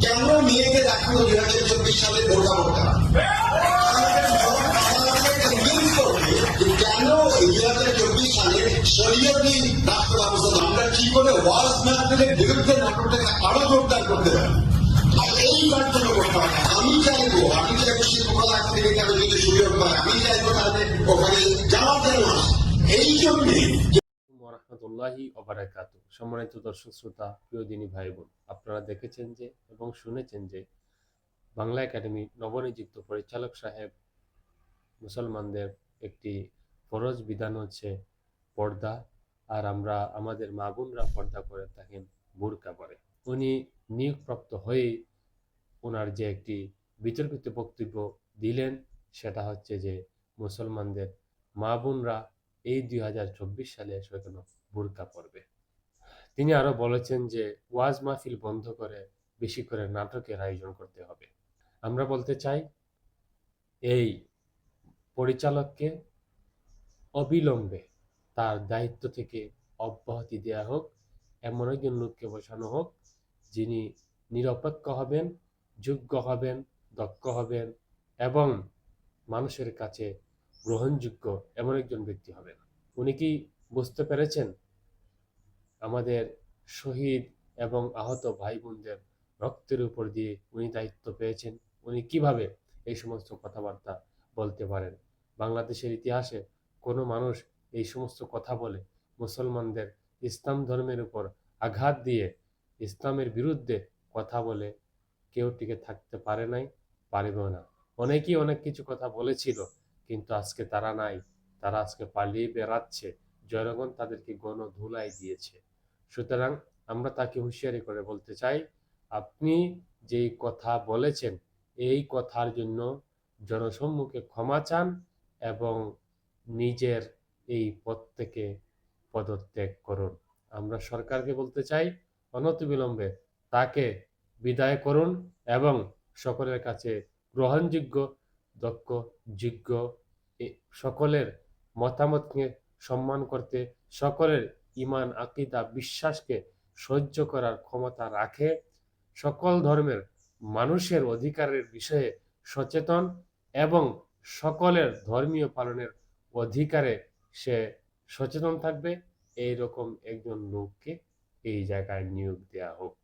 কেন মেয়েকে দেখানো দুই হাজার চব্বিশ সালে বোরকা করতে কেন আমরা কি করে ওয়াজ মাহফিলের বিরুদ্ধে নাটকটাকে আরও জোরদার করতে পারি? আর এই কার্যক্রম করতে হবে আমি চাইব আমি চাইব শিল্পকলা একাডেমিকে যদি সুযোগ এই জন্যে রহমতুল্লাহি অবরাকাত সম্মানিত দর্শক, শ্রোতা, প্রিয় দিনী ভাই বোন, আপনারা দেখেছেন যে এবং শুনেছেন যে বাংলা একাডেমি নবনিযুক্ত পরিচালক সাহেব মুসলমানদের একটি ফরজ বিধান হচ্ছে পর্দা। আর আমরা, আমাদের মা বোনরা পর্দা করে থাকেন, বুরকা পরে। উনি নিয়োগপ্রাপ্ত হয়েই ওনার যে একটি বিতর্কিত বক্তব্য দিলেন, সেটা হচ্ছে যে মুসলমানদের মা বোনরা এই দুই হাজার চব্বিশ সালে এসে কেন? বুরকা পড়বে তিনি আরও বলেছেন যে, ওয়াজ মাহফিল বন্ধ করে বেশি করে নাটকের আয়োজন করতে হবে। আমরা বলতে চাই, এই পরিচালককে অবিলম্বে তার দায়িত্ব থেকে অব্যাহতি দেওয়া হোক, এমন একজন লোককে বসানো হোক, যিনি নিরপেক্ষ হবেন, যোগ্য হবেন, দক্ষ হবেন এবং মানুষের কাছে গ্রহণযোগ্য এমন একজন ব্যক্তি হবেন। উনি কি বুঝতে পেরেছেন? আমাদের শহীদ এবং আহত ভাই বোনদের রক্তের উপর দিয়ে উনি দায়িত্ব পেয়েছেন। উনি কীভাবে এই সমস্ত কথাবার্তা বলতে পারেন? বাংলাদেশের ইতিহাসে কোনো মানুষ এই সমস্ত কথা বলে মুসলমানদের ইসলাম ধর্মের উপর আঘাত দিয়ে ইসলামের বিরুদ্ধে কথা বলে কেউ টিকে থাকতে পারে নাই, পারবেও না। অনেকেই অনেক কিছু কথা বলেছিল কিন্তু আজকে তারা নাই। তারা আজকে পালিয়ে বেড়াচ্ছে। জনগণ তাদেরকে গণ ধুলাই দিয়েছে। সুতরাং আমরা তাকে হুঁশিয়ারি করে বলতে চাই, আপনি যেই কথা বলেছেন, এই কথার জন্য জনসম্মুখে ক্ষমা চান এবং নিজের এই পদ থেকে পদত্যাগ করুন। আমরা সরকারকে বলতে চাই অনতিবিলম্বে তাকে বিদায় করুন এবং সকলের কাছে গ্রহণযোগ্য দক্ষ, যোগ্য সকলের মতামতকে সম্মান করতে সকলের ইমান, আকিদা, বিশ্বাসকে সহ্য করার ক্ষমতা রাখে। সকল ধর্মের মানুষের অধিকারের বিষয়ে সচেতন এবং সকলের ধর্মীয় পালনের অধিকারে সে সচেতন থাকবে। এই রকম একজন লোককে এই জায়গায় নিয়োগ দেওয়া হোক।